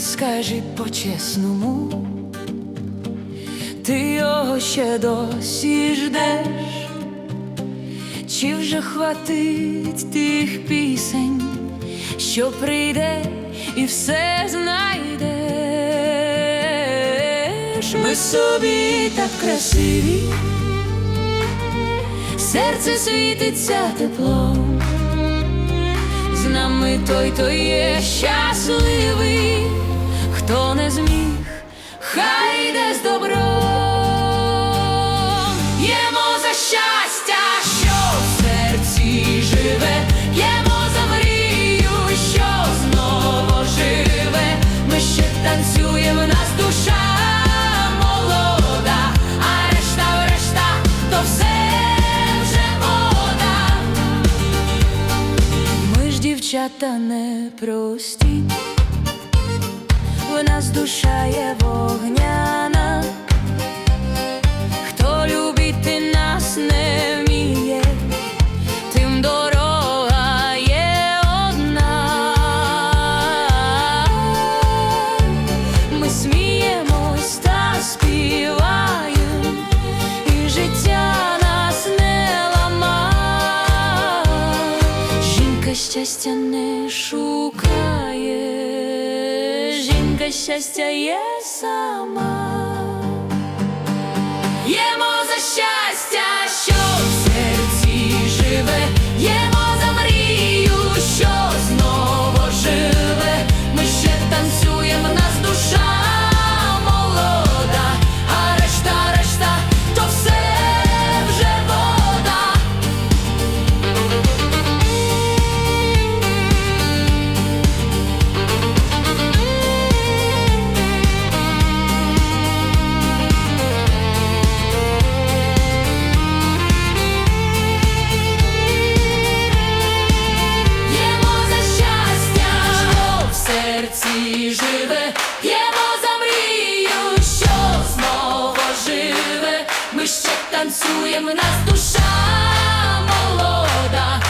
скажи по-чесному, ти його ще досі ждеш, чи вже хватить тих пісень, що прийде і все знайдеш. Ми собі так красиві, серце світиться теплом. Нами той, хто є щасливий, хто не зміг, хай йде з добром. Дівчата непрості, в нас душа є вогняна, щастя не шукає, жінка щастя є сама. серці живе, п'ємо за мрію, що знову живе, ми ще танцюємо, нас душа молода.